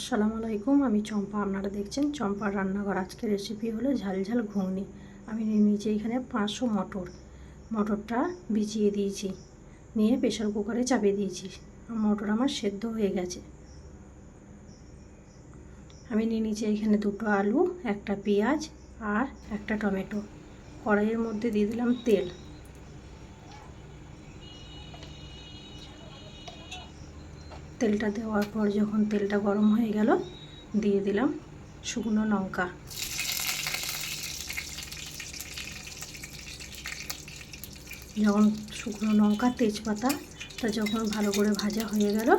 আসসালামু আলাইকুম, আমি চম্পা। আপনারা দেখছেন চম্পার রান্নাঘর। আজকের রেসিপি হলো ঝাল ঝাল ঘুগনি। আমি নিয়ে নিয়েছি এখানে পাঁচশো মটর। মটরটা ভিজিয়ে দিয়েছি। নিয়ে প্রেশার কুকারে চাপিয়ে দিয়েছি। মটর আমার সেদ্ধ হয়ে গেছে। আমি নিয়ে নিয়েছি এখানে দুটো আলু, একটা পেঁয়াজ আর একটা টমেটো। কড়াইয়ের মধ্যে দিয়ে দিলাম তেল। তেলটা দেওয়ার পর যখন তেলটা গরম হয়ে গেল, দিয়ে দিলাম শুকনো লঙ্কা। যখন শুকনো লঙ্কা, তেজপাতা, তা যখন ভালো করে ভাজা হয়ে গেল,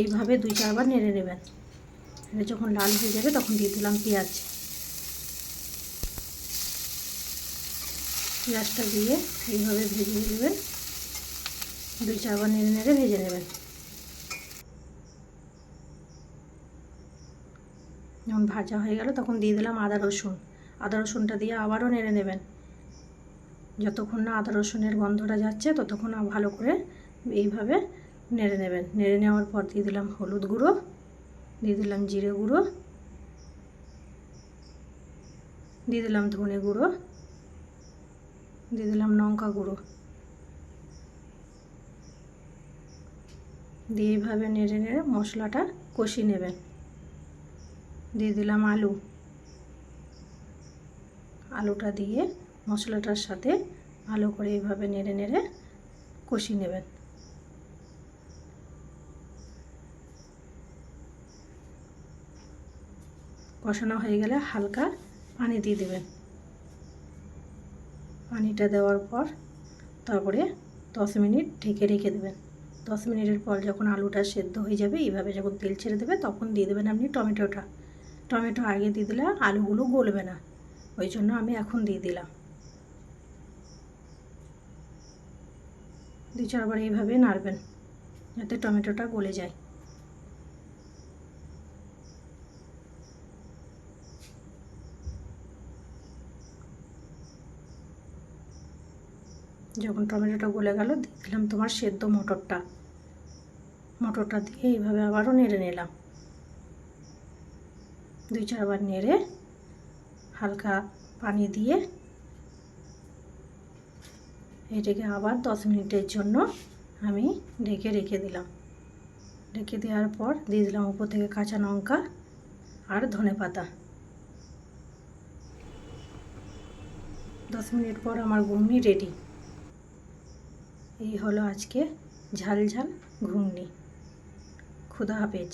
এইভাবে দুই চারবার নেড়ে নেবেন। এটা যখন লাল হয়ে যাবে, তখন দিয়ে দিলাম পেঁয়াজ। পেঁয়াজটা দিয়ে এইভাবে ভেজে নেবেন। দুই চারবার নেড়ে নেড়ে ভেজে নেবেন। যখন ভাজা হয়ে গেল তখন দিয়ে দিলাম আদা রসুন। আদা রসুনটা দিয়ে আবারও নেড়ে নেবেন। যতক্ষণ না আদা রসুনের গন্ধটা যাচ্ছে ততক্ষণ ভালো করে এইভাবে নেড়ে নেবেন। নেড়ে নেওয়ার পর দিয়ে দিলাম হলুদ গুঁড়ো, দিয়ে দিলাম জিরে গুঁড়ো, দিয়ে দিলাম ধনে গুঁড়ো, দিয়ে দিলাম লঙ্কা গুঁড়ো। দিয়ে এইভাবে নেড়ে নেড়ে মশলাটা কষিয়ে নেবেন। দিয়ে দিলাম আলু। আলুটা দিয়ে মশলাটার সাথে ভালো করে এইভাবে নেড়ে নেড়ে কষিয়ে নেবেন। কষানো হয়ে গেলে হালকা পানি দিয়ে দেবেন। পানিটা দেওয়ার পর তারপরে দশ মিনিট ঢেকে রেখে দেবেন। দশ মিনিটের পর যখন আলুটা সেদ্ধ হয়ে যাবে, এইভাবে যখন তেল ছেড়ে দেবে, তখন দিয়ে দেবেন আপনি টমেটোটা। টমেটো আগে দিয়ে দিলে আলুগুলো গলবে না। ওই জন্য আমি এখন দিয়ে দিলাম। দু চারবার এইভাবে নাড়বেন যাতে টমেটোটা গলে যায়। যখন টমেটোটা গলে গেল দিলাম তোমার সেদ্ধ মটরটা। মটরটা দিয়ে এইভাবে আবারও নেড়ে নিলাম। দুই চারবার নেড়ে হালকা পানি দিয়ে এটাকে আবার দশ মিনিটের জন্য আমি ঢেকে রেখে দিলাম। ঢেকে দেওয়ার পর দিয়ে দিলাম উপর থেকে কাঁচা লঙ্কা আর ধনে পাতা। দশ মিনিট পর আমার ঘুগনি রেডি এই হলো আজকে ঝাল ঝাল ঘুগনি। খুদা হাফেজ।